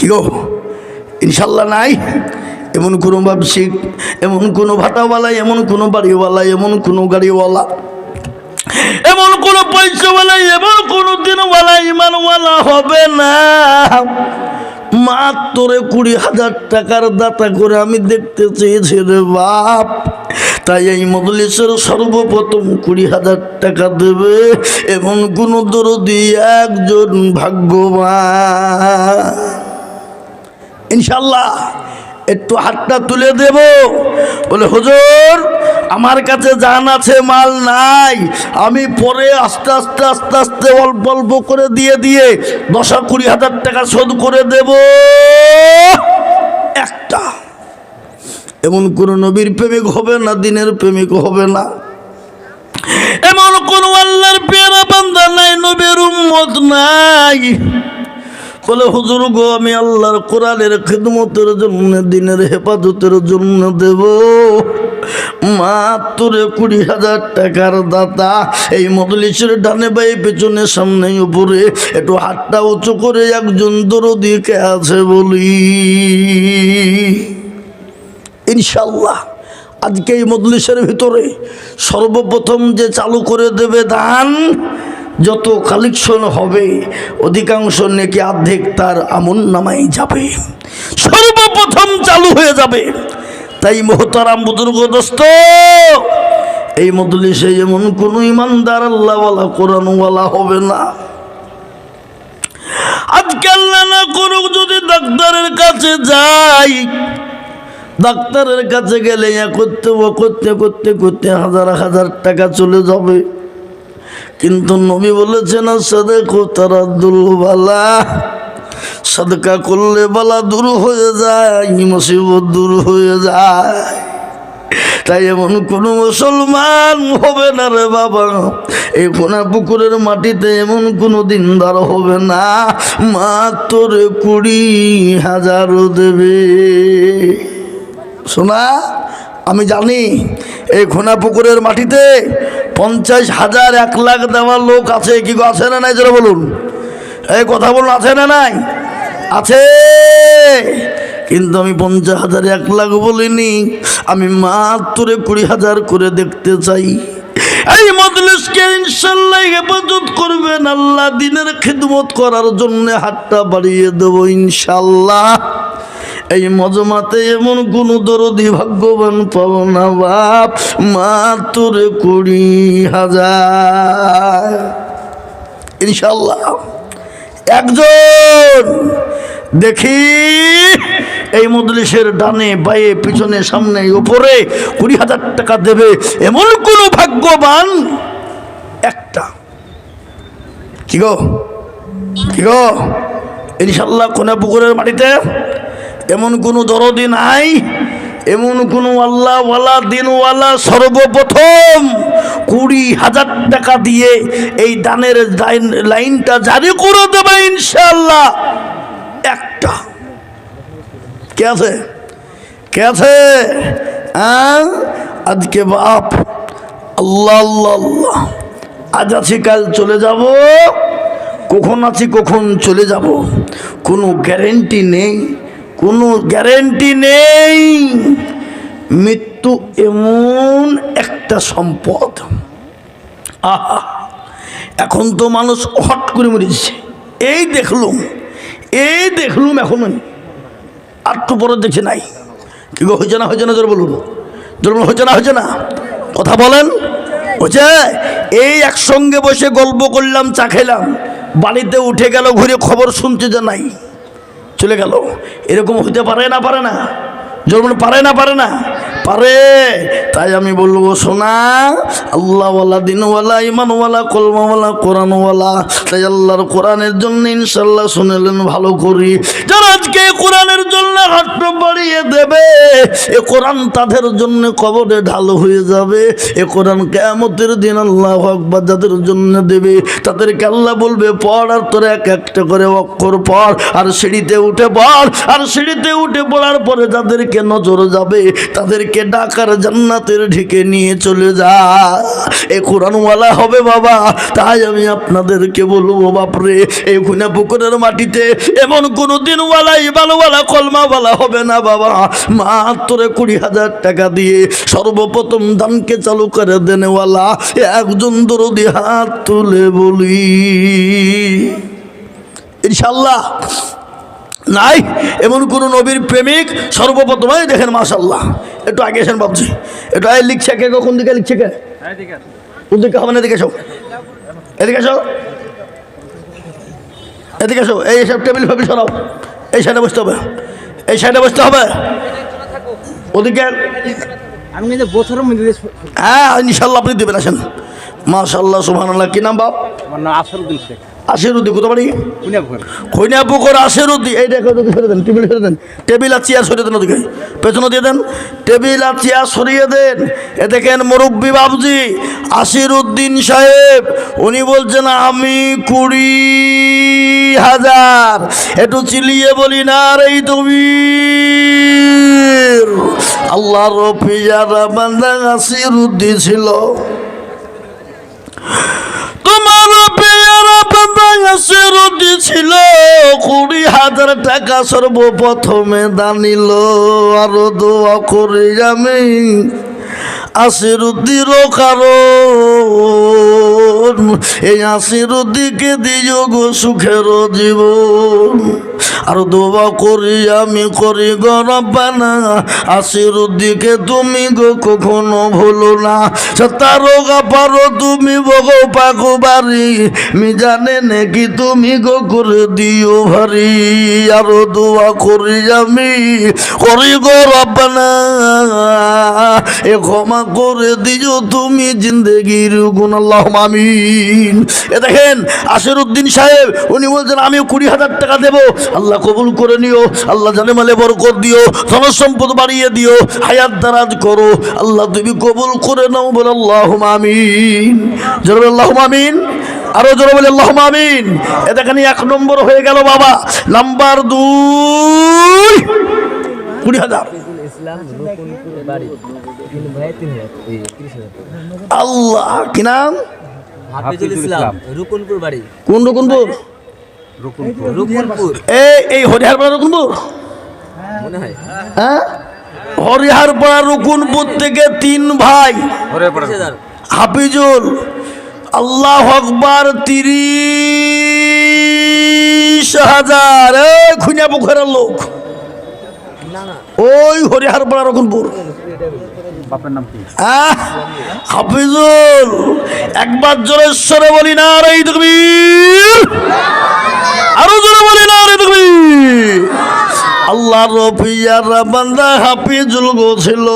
কি গো? ইনশাল্লাহ নাই। এমন কোনো ব্যবসায়িক, এমন কোনো ভাটাওয়ালা এমন কোনো বাড়িওয়ালা, এমন কোনো গাড়িওয়ালা, এমন কোন পয়সাওয়ালা, এমন কোন দিনওয়ালা, ইমানওয়ালা হবে না। মাত্র কুড়ি হাজার টাকার দাতা করে আমি দেখতে চেয়েছি রে বাপ। তাই এই মজলিসের সর্বপ্রথম কুড়ি হাজার টাকা দেবে এমন কোনো দরদি একজন ভাগ্যবান। ইনশাল্লাহ একটু হাতটা তুলে দেব। বলে, হুজুর, আমার কাছে জান আছে, মাল নাই। আমি পরে আস্তে আস্তে আস্তে আস্তে অল্প অল্প করে দিয়ে দিয়ে দশা কুড়ি হাজার টাকা শোধ করে দেব। একটা। এমন কোন নবীর প্রেমিক হবে না, দিনের প্রেমিক হবে না। এমন কোন আল্লাহর পেয়ারা বান্দা নাই, নবীর উম্মত নাই। বলে, হুজুর গো, আমি আল্লাহর কোরআনের খিদমতের জন্য, দিনের হেফাজতের জন্য দেব। মাত্র কুড়ি হাজার টাকার দাতা এই মদলিশের ডানে বাই পেছনে সামনে উপরে, একটু হাতটা উঁচু করে একজন দরদিকে আছে বলি। ইনশাল্লাহ আজকে এই মজলিসের ভিতরে সর্বপ্রথম যে চালু করে দেবে দান যত কালেকশন হবে, অধিকাংশ নাকি অর্ধেক তার আমন নামাই যাবে। সর্বপ্রথম চালু হয়ে যাবে। তাই মোহতারাম বুজুর্গ দোস্ত, এই মজলিসে এমন কোনো ইমানদার আল্লাহওয়ালা, কোরআনওয়ালা হবে না। আজকে আল্লাহ না করুক যদি ডাক্তারের কাছে যাই, ডাক্তারের কাছে গেলে করতে করতে করতে করতে হাজার হাজার টাকা চলে যাবে। কিন্তু নবী বলেছেন সাদেকো তারা দুলবালা সাদকা করলে বালা দূর হয়ে যায়, মুসিবত দূর হয়ে যায়। তাই এমন কোন মুসলমান হবে না রে বাবা। এই কোনা পুকুরের মাটিতে এমন কোনো দিনদার হবে না। মাত্র কুড়ি হাজারও দেবে। শোনা, আমি জানি এই খোনা পুকুরের মাটিতে পঞ্চাশ হাজার, এক লাখ দেওয়ার লোক আছে। কি আছে না নাই? যারা বলুন। এই কথা বলুন, আছে না নাই? আছে। কিন্তু আমি পঞ্চাশ হাজার, এক লাখ বলিনি। আমি মাত্র কুড়ি হাজার করে দেখতে চাই। এই মজলিসকে ইনশাল্লাহ হেফাজত করবেন আল্লাহ। দিনের খিদমত করার জন্য হাতটা বাড়িয়ে দেবো ইনশাল্লাহ। এই মজমাতে এমন কোন দরদি ভাগ্যবান পাব না বাপ, মাত্র কুড়ি হাজার। ইনশাল্লাহ একজন, দেখি, এই মজলিসের ডানে, বায়ে, পিছনে, সামনে, উপরে কুড়ি হাজার টাকা দেবে এমন কোন ভাগ্যবান? একটা। কি গো? কি গো? ইনশাল্লাহ কোনে পুকুরের মাটিতে এমন কোনো দরদি নাই, এমন কোনো আল্লাহওয়ালা দিনওয়ালা সর্বপ্রথম কুড়ি হাজার টাকা দিয়ে এই দানের লাইন- লাইনটা জারি করে দেবে ইনশাল্লাহ একটা। কে আছে? কে আছে? হ্যাঁ? আজকে বাপ। আল্লাহ আল্লাহ আল্লাহ। আজ আছি, কাল চলে যাব। কখন আছি, কখন চলে যাব। কোনো গ্যারেন্টি নেই। কোনো গ্যারেন্টি নেই। মৃত্যু এমন একটা সম্পদ। আহা, এখন তো মানুষ হট করে মরেছে। এই দেখলুম এই দেখলুম এখন একটু পরে দেখে নাই। কি গো, হয়েছে না হয়েছে না, জোর বলুন। জোর হয়েছে না হয়েছে না। কথা বলেন। হয়েছে? এই একসঙ্গে বসে গল্প করলাম, চা খেলাম। বাড়িতে উঠে গেল, ঘুরে খবর শুনতে যে নাই। চলে গেল। এরকম হইতে পারে না পারে না। জোর পারে না পারে না। পারে। তাই আমি বলব সোনা আল্লাহওয়ালা, দিনওয়ালা ইমানওয়ালা কলমাওয়ালা, কোরআনওয়ালা। তাই আল্লাহর কোরআনের জন্য ইনশাল্লাহ শুনেলেন, ভালো করি। যারা আজকে কোরআনের জন্য হাত বাড়িয়ে দেবে, এ কোরআন তাদের জন্য কবরে ঢাল হয়ে যাবে। এ কোরআন কেমতের দিন আল্লাহ আকবার যাদের জন্য দেবে, তাদেরকে আল্লাহ বলবে, পড় আর তোর এক একটা করে অক্ষর পড়, আর সিঁড়িতে উঠে পড়, আর সিঁড়িতে উঠে পড়ার পরে যাদেরকে নজর যাবে, তাদেরকে ডাকার জান্নাতের ঢেকে নিয়ে চলে যা। এ কোরআনওয়ালা হবে বাবা, তাই আমি আপনাদেরকে বলব বাপরে এই খুনা পুকুরের মাটিতে এমন কোনো দিনওয়ালাই ভালোওয়ালা কলমাওয়ালা হবে না বাবা। মাত্র কুড়ি হাজার টাকা দিয়ে সর্বপ্রথম দানকে চালু করে দেনেওয়ালা, একজন দরদি হাত তুলে বলি। ইনশাল্লাহ নাই এমন কোন নবীর প্রেমিক সর্বপ্রথমই দেখেন মাশাল্লাহ একটু আগে এসেন ভাবছি একটু আগে লিখছে কে কোন দিকে লিখছে কে? কোন দিকে হবে না? এদিকে এসো। এদিকে এসো। এদিকে এসো। এই সব টেবিল ফাবিল সরাও। এই সাইডে বসতে হবে। এই সাইডে বসতে হবে। ওদিকে আমি কিন্তু বছরের মধ্যে হ্যাঁ ইনশাল্লাহ আপনি দেবেন আসেন। মাশাল্লাহ সুবহানাল্লাহ। কি নাম বাপ? আমার নাম শেখ। বাড়ি? খৈনা পুকুর এই দেখো দেন টেবিল দেন টেবিল আর চেয়ার সরিয়ে দেন ওদিকে। পেছনে দিয়ে দেন টেবিল আর চেয়ার সরিয়ে দেন। এ দেখেন মুরব্বী বাবজি সাহেব উনি বলছেন আমি কুড়ি হাজার। একটু চিলিয়ে বলি না রে তুমি আল্লাহর পিয়ারা বান্দা ছিল। তোমার বাংলাদেশের ছিল কুড়ি হাজার টাকা সর্বপ্রথমে দানিল। আরও দোয়া করি আমি আশিরুদ্দির কারণ এই আশিরুদ্দিকে দিও গো সুখের জীবন। আর দোয়া করি আমি, করি গরবানা আশিরুদ্দিকে তুমি গো কখনো ভুলো না। তারো পারো, তুমি বগো পাকো বাড়ি মি জানে নাকি তুমি গো করে দিও ভারি। আরও দোয়া করি আমি, করি গো রব্বানা এ ক্ষমা করে দিও তুমি জিন্দেগির গুণ। আল্লাহ আমিন। এ দেখেন আশিরুদ্দিন সাহেব, উনি বলছেন আমি কুড়ি হাজার টাকা দেবো। আল্লাহ কবুল করে নিও, আল্লাহ জানে মালে বরকত দিও, ধনসম্পদ বাড়িয়ে দিও, হায়াত দারাজ করো। আল্লাহ তুমি কবুল করে নাও বলে আল্লাহ আমিন। জরুর আল্লাহ আমিন। আরও জোরে বলে আল্লাহ আমিন। এ দেখেন, এক নম্বর হয়ে গেল বাবা, নাম্বার দুই। কুড়ি হাজার। আল্লাহ, কি নাম? হাফিজুল ইসলাম রুকুনপুর বাড়ি। কোন রুকুনপুর? এই এই হরিহারপাড়া রকমপুর মনে হয়। হ্যাঁ? হরিহারপাড়া রকুনপুর থেকে তিন ভাই। হাফিজুল। আল্লাহ আকবার তিরিশ হাজার। এই খুনিয়া পুকুরের লোক। না না। ওই হরিহারপাড়া রকুনপুর। বাপের নাম কি? হাফিজুল, একবার জোরেশ্বরে বলি না রে তকবীর। আরও জোরে বলি না রে তকবীর। আল্লাহ রফিয়ার বান্দা হাফিজুল গো ছিল।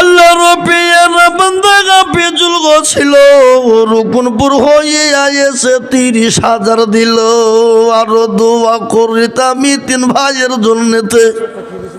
আল্লাহ রফিয়ার বান্দা হাফিজুল গো ছিল। রুকুনপুর হয়ে আয়েছে তিরিশ হাজার দিল। আরও দোয়া করিতামি তিন ভাইয়ের জন্যতে।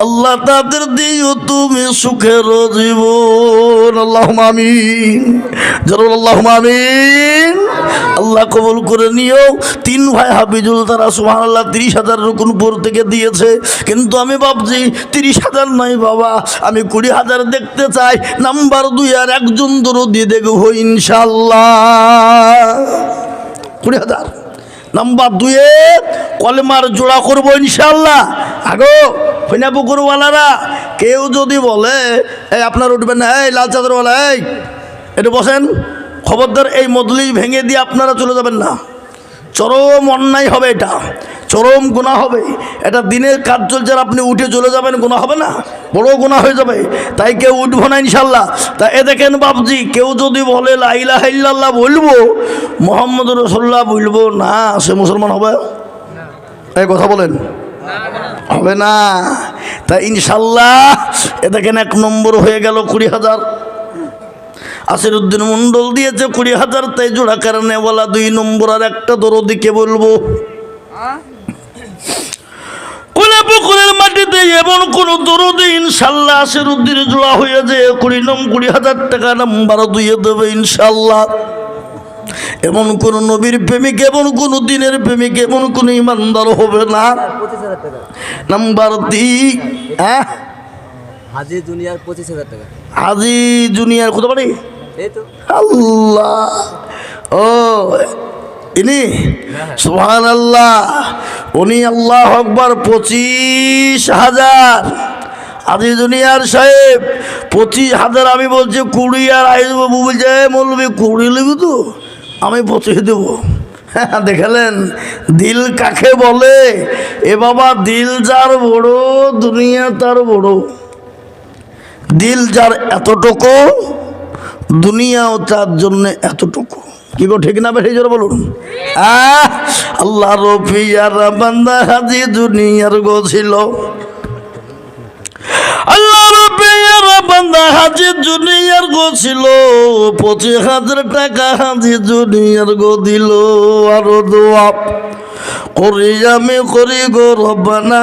আল্লাহ তাদের দিও, তুমি সুখের জীবন। আল্লাহ আমিন। জরুর আল্লাহ আমিন। আল্লাহ কবুল করে নিও। তিন ভাই হাফিজুল তারা সুহান আল্লাহ তিরিশ হাজার রুকুনপুর থেকে দিয়েছে। কিন্তু আমি ভাবছি, তিরিশ হাজার নয় বাবা। আমি কুড়ি হাজার দেখতে চাই। নাম্বার দুই আর একজন দরদি দেখব ইনশাল্লাহ কুড়ি হাজার। নাম্বার দুয়ে কলেমার জোড়া করব ইনশাল্লাহ আগো। ফিনা পুকুরওয়ালারা কেউ যদি বলে, এই আপনার উঠবেন না, এই লাল চাদরওয়ালা, এই, একটু বসেন। খবরদার, এই মদলি ভেঙে দিয়ে আপনারা চলে যাবেন না। চরম অন্যায় হবে এটা, চরম গুণা হবে। এটা দিনের কাজ চলছে আপনি উঠে চলে যাবেন গুণা হবে না, বড় গুণা হয়ে যাবে। তাই কেউ উঠবো না ইনশাল্লাহ তা এ দেখেন বাবজি কেউ যদি বলে লাইলা হাইল্লাল্লাহ বলব মোহাম্মদ রসোল্লাহ বলব, না, সে মুসলমান হবে? এই কথা বলেন। হবে না। তা ইনশাল্লাহ এ দেখেন এক নম্বর হয়ে গেল কুড়ি হাজার। আসিরুদ্দিন মন্ডল দিয়েছে কুড়ি হাজার, তাই জোড়া কারণে বলা দুই নম্বর আর একটা দরদিকে বলব? কোনে পুকুরের মাটিতে এমন কোন দরদি ইনশাল্লাহ আসিরুদ্দিন জোড়া হয়ে যে কুড়ি নম কুড়ি হাজার টাকা নাম্বার দুইয়ে দেবে ইনশাল্লাহ। এমন কোন নবীর প্রেমিক এমন কোন দিনের প্রেমিক এমন কোন ইমানদার হবে না। নাম্বার দি হ্যাঁ? হাজি পঁচিশ হাজার টাকা। হাজি জুনিয়র কত পারি এই তো। আল্লাহ। ও ইনি? সুহান আল্লাহ উনি আল্লাহ আকবর পঁচিশ হাজার। আজি দুনিয়ার সাহেব পঁচিশ হাজার আমি বলছি কুড়ি আর আইস বাবু বলছে বলবি কুড়ি লিবি তো? আমি পঁচিশ দেবো। হ্যাঁ দেখালেন, দিল কাকে বলে? এ বাবা, দিল যার বড়, দুনিয়া তার বড়। দিল যার এতটুকু, দুনিয়াও তার জন্য এতটুকু। কি গো, ঠিক না বেশি জোরে বলুন? আহ আল্লাহ রফিয়ার বান্দা হাজি দুনিয়ার গো ছিল। বান্দা হাজি জুনিয়ার গো ছিল, পঁচিশ হাজার টাকা হাজি জুনিয়ার গো দিল। আরও দোয়া করি আমি, করি গো রব্বানা,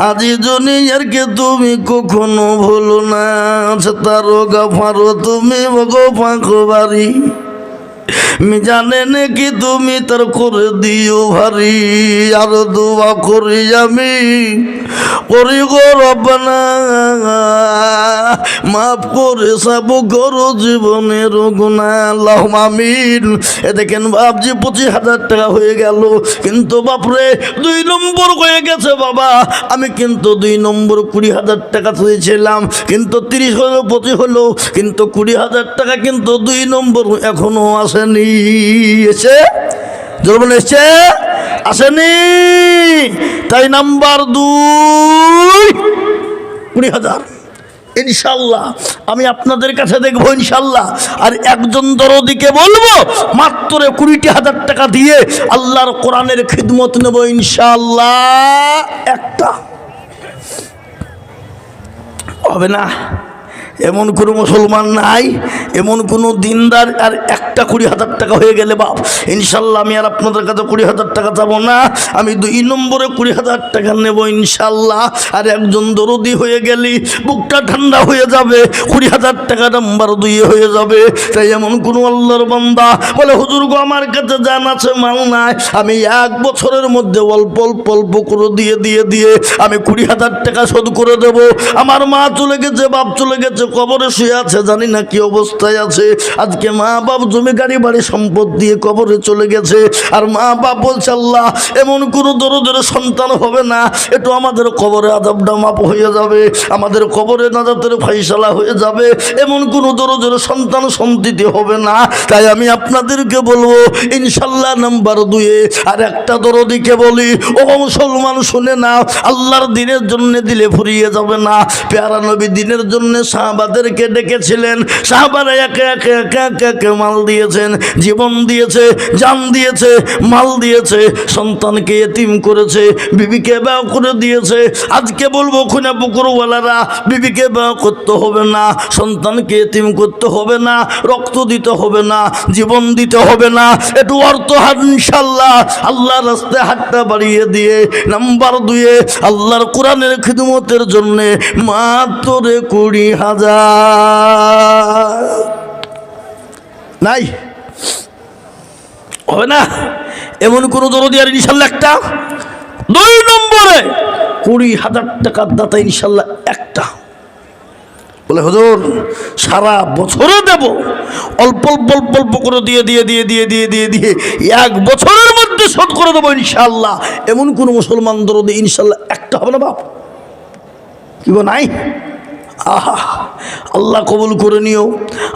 হাজি জুনিয়ার কে তুমি কখনো ভুলো না তারো গাফারো তুমি গো ফাঁকো বাড়ি মি জানে নাকি তুমি তার করে দিও ভারি, আর দোয়া করি আমি। করি গো মাফ করে সব করো জীবনের গুণা আল্লাহ আমিন। এ দেখেন ভাবছি পঁচিশ হাজার টাকা হয়ে গেল। কিন্তু বাপরে, দুই নম্বর হয়ে গেছে বাবা। আমি কিন্তু দুই নম্বর কুড়ি হাজার টাকা চেয়েছিলাম, কিন্তু তিরিশ হলো, পঁচিশ হলো, কিন্তু কুড়ি হাজার টাকা কিন্তু দুই নম্বর এখনও আসেনি, এসে? জোরবন এসছে? আসেনি। তাই নাম্বার দুই, কুড়ি হাজার। ইনশাল্লাহ আমি আপনাদের কাছে দেখব ইনশাল্লাহ আর একজন দরদিকে বলব, মাত্র কুড়িটি হাজার টাকা দিয়ে আল্লাহর কোরআনের খিদমত নেব ইনশাল্লাহ একটা। হবে না? এমন কোনো মুসলমান নাই, এমন কোনো দিনদার, আর একটা কুড়ি হাজার টাকা হয়ে গেলে বাপ, ইনশাল্লাহ আমি আর আপনাদের কাছে কুড়ি হাজার টাকা যাব না, আমি দুই নম্বরে কুড়ি হাজার টাকা নেব ইনশাল্লাহ, আর একজন দরদি হয়ে গেলি বুকটা ঠান্ডা হয়ে যাবে, কুড়ি হাজার টাকা নাম্বার দুই হয়ে যাবে, তাই এমন কোনো আল্লাহর বান্দা বলে, হুজুর গো, আমার কাছে জান আছে, মাল নাই। আমি এক বছরের মধ্যে অল্প অল্প অল্প করে দিয়ে দিয়ে দিয়ে আমি কুড়ি হাজার টাকা শোধ করে দেব। আমার মা চলে গেছে, বাপ চলে গেছে কবরে শুয়ে আছে, জানি না কি অবস্থায় আছে। আজকে মা বাপ জমি, গাড়ি, বাড়ি, সম্পদ দিয়ে কবরে চলে গেছে। আর মা বাপ বলছে, আল্লাহ, এমন কোনো দরদের সন্তান হবে না। একটু আমাদের কবরে আদাবটা মাপ হয়ে যাবে। আমাদের কবরে নাজাতের ফাইসালা হয়ে যাবে। এমন কোনো দরদের সন্তান সন্তিতি হবে না। তাই আমি আপনাদেরকে বলব, ইনশাল্লাহ নাম্বার দুয়ে আর একটা দরদিকে বলি, ও মুসলমান, শুনে না আল্লাহর দিনের জন্য দিলে ফুরিয়ে যাবে না। পেয়ারা নবী দিনের জন্য সাহাবাদেরকে ডেকেছিলেন। সাহাবারা একে একে একে একে একে মাল দিয়েছেন, জীবন দিয়েছে, জান দিয়েছে, মাল দিয়েছে, সন্তানকে এতিম করেছে, বিবিকে ব্যয় করে দিয়েছে। আজকে বলব, খুনে পুকুরওয়ালারা, বিবিকে ব্যয় করতে হবে না, সন্তানকে এতিম করতে হবে না, রক্ত দিতে হবে না, জীবন দিতে হবে না। একটু অর্থ হাত ইনশাল্লাহ আল্লাহ রাস্তায় হাতটা বাড়িয়ে দিয়ে, নাম্বার দুয়ে, আল্লাহর কোরআনের খিদমতের জন্যে মাত্র কুড়ি হাজার নাই। হবে না। এমন কোনো দরদি আর ইনশাল্লাহ একটা? দুই নম্বরে কুড়ি হাজার টাকার দাতা ইনশাল্লাহ একটা। বলে, হুজুর, সারা বছরে দেব। অল্প অল্প অল্প অল্প করে দিয়ে দিয়ে দিয়ে দিয়ে দিয়ে দিয়ে দিয়ে এক বছরের মধ্যে শোধ করে দেবো ইনশাল্লাহ। এমন কোনো মুসলমান দরদি ইনশাল্লাহ একটা হবে না বাপ। কি নাই? আহা, আল্লাহ কবুল করে নিও।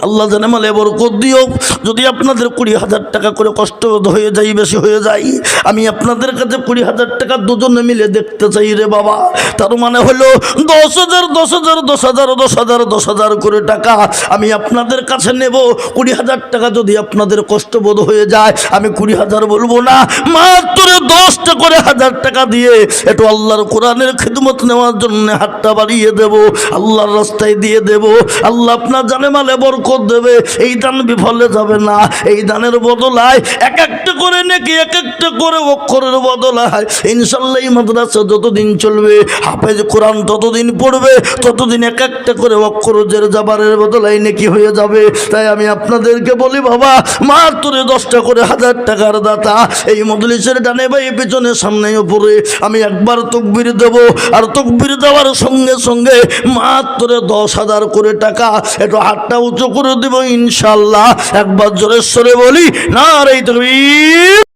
আল্লাহ জানে মালে বরকত দিও। যদি আপনাদের কুড়ি হাজার টাকা করে কষ্ট হয়ে যাই বেশি হয়ে যায়, আমি আপনাদের কাছে কুড়ি হাজার টাকা দুজনে মিলে দেখতে চাই রে বাবা। তার মানে হলো দশ হাজার দশ হাজার দশ হাজার দশ হাজার দশ হাজার করে টাকা আমি আপনাদের কাছে নেব। কুড়ি হাজার টাকা যদি আপনাদের কষ্টবোধ হয়ে যায়, আমি কুড়ি হাজার বলব না, মাত্র দশটা করে হাজার টাকা দিয়ে একটু আল্লাহর কোরআনের খিদমত নেওয়ার জন্য হাতটা বাড়িয়ে দেব। আল্লাহর রাস্তায় দিয়ে দেব। আল্লাহ আপনার জানে মালে বরকত দেবে। এই দান বিফলে যাবে না। এই দানের বদলায় এক একটা করে নাকি, এক একটা করে অক্ষরের বদলায়। ইনশাল্লাহ এই মাদ্রাসা যতদিন চলবে, হাফেজ কোরআন ততদিন পড়বে, ততদিন এক একটা করে অক্ষরজের জাবারের বদলায় নাকি হয়ে যাবে। তাই আমি আপনাদেরকে বলি, বাবা, মার তোরে দশটা করে হাজার টাকার দাতা। এই মজলিসের ডানে এই পেছনে সামনে উপরে আমি একবার তকবির দেব। আর তকবির দেওয়ার সঙ্গে সঙ্গে মাত্র দশ হাজার করে টাকা, একটু হাতটা উঁচু করে দেব ইনশাল্লাহ। একবার জোরেশ্বরে বলি না রে তকবির।